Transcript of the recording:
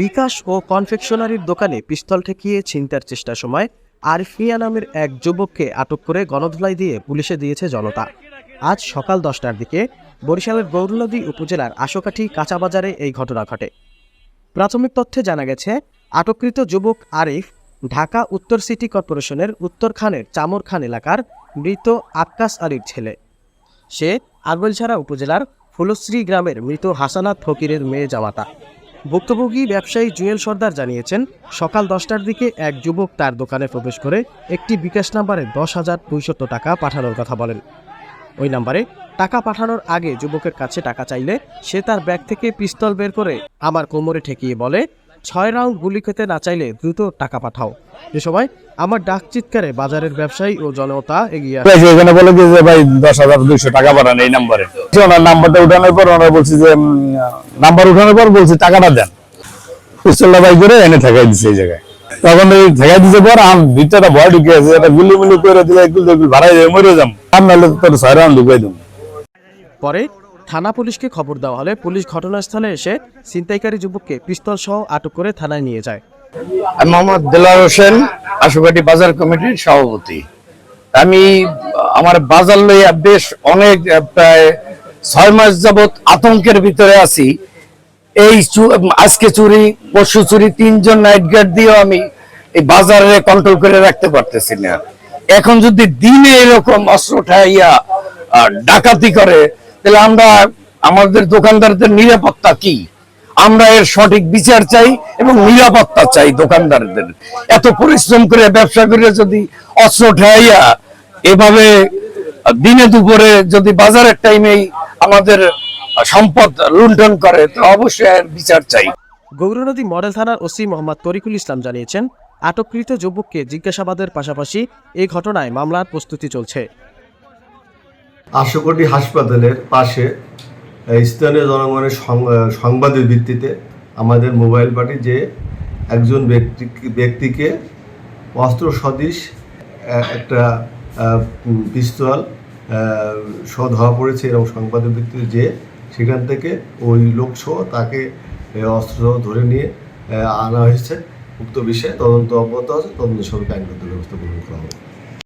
বিকাশ ও কনফেকশনারির দোকানে পিস্তল ঠেকিয়ে ছিনতার চেষ্টার সময় আরফিয়া নামের এক যুবককে আটক করে গণধোলাই দিয়ে পুলিশে দিয়েছে জনতা। আজ সকাল দশটার দিকে বরিশালের গৌরনদী উপজেলার আশোকাঠি কাঁচাবাজারে এই ঘটনা ঘটে। প্রাথমিক তথ্যে জানা গেছে, আটককৃত যুবক আরিফ ঢাকা উত্তর সিটি কর্পোরেশনের উত্তর খানের চামর খান এলাকার মৃত আক্কাস আলীর ছেলে। সে আগলছাড়া উপজেলার ফুলশ্রী গ্রামের মৃত হাসানাত ফকিরের মেয়ে জামাতা। ভুক্তভোগী ব্যবসায়ী জুয়েল সর্দার জানিয়েছেন, সকাল দশটার দিকে এক যুবক তার দোকানে প্রবেশ করে একটি বিকাশ নাম্বারে দশ হাজার দুইশত টাকা পাঠানোর কথা বলেন। ওই নাম্বারে টাকা পাঠানোর আগে যুবকের কাছে টাকা চাইলে সে তার ব্যাগ থেকে পিস্তল বের করে আমার কোমরে ঠেকিয়ে বলে ছয় রাউন্ড গুলি খেতে না চাইলে দ্রুত টাকা পাঠাও। এ সময় আমার ডাক চিৎকারে বাজারের ব্যবসায়ী ও জনতা এগিয়ে আসে। প্রাইস বলে যে ভাই দশ হাজার দুইশো টাকা পাঠান এই নাম্বারে। ওনার নাম্বারটা উঠানোর পর ওনারা বলছি যে নাম্বার উঠানোর পর বলছি টাকাটা দেন। পিস্তলটা বাই করে এনে ঠেকাই দিছে এই জায়গায়। তখন এই ঠেকাই দিছে পর আম ভিতরটা ভয় ঢুকে আছে এটা গুলি মুলি করে দিলে এগুলো ভাড়াই মরে যাম। আর নাহলে তোর ছয় রাউন্ড ঢুকাই দেবো। পরে থানা পুলিশকে খবর দেওয়া হলে পুলিশ ঘটনাস্থলে এসে ছিনতাইকারী যুবককে পিস্তল সহ আটক করে থানায় নিয়ে যায়। মোহাম্মদ দেলার হোসেন আশুবাটি বাজার কমিটির সভাপতি। আমি, আমার বাজার লইয়া বেশ অনেক প্রায় ছয় মাস যাবৎ আতঙ্কের ভিতরে আছি। এই আজকে চুরি, পরশু চুরি তিনজন নাইট গার্ড দিয়েও আমি এই বাজারে কন্ট্রোল করে রাখতে পারতেছি না। এখন যদি দিনে এরকম অস্ত্র ঠাইয়া ডাকাতি করে তাহলে আমরা আমাদের দোকানদারদের নিরাপত্তা কি? আমরা এর সঠিক বিচার চাই এবং নিরাপত্তা চাই দোকানদারদের। এত পরিশ্রম করে ব্যবসা করে যদি অস্ত্র ঠাইয়া এভাবে দিনে দুপুরে যদি বাজারের টাইমেই আমাদের সম্পদ লুণ্ঠন করে, তো অবশ্যই এর বিচার চাই। গৌরনদী মডেল থানার ওসি মোহাম্মদ তরিকুল ইসলাম জানিয়েছেন, আটককৃত যুবককে জিজ্ঞাসাবাদের পাশাপাশি এই ঘটনায় মামলার প্রস্তুতি চলছে। আশুকটি হাসপাতালের পাশে স্থানীয় জনগণের সংবাদের ভিত্তিতে আমাদের মোবাইল পার্টি যে একজন ব্যক্তি, ব্যক্তিকে অস্ত্র সদৃশ একটা পিস্তল সহ ধরা পড়েছে এরকম সংবাদের ভিত্তিতে যে সেখান থেকে ওই লোকসহ তাকে অস্ত্র ধরে নিয়ে আনা হয়েছে। উক্ত বিষয়ে তদন্ত অব্যাহত আছে। তদন্ত সবাইকে আইনগত ব্যবস্থা গ্রহণ করা হবে।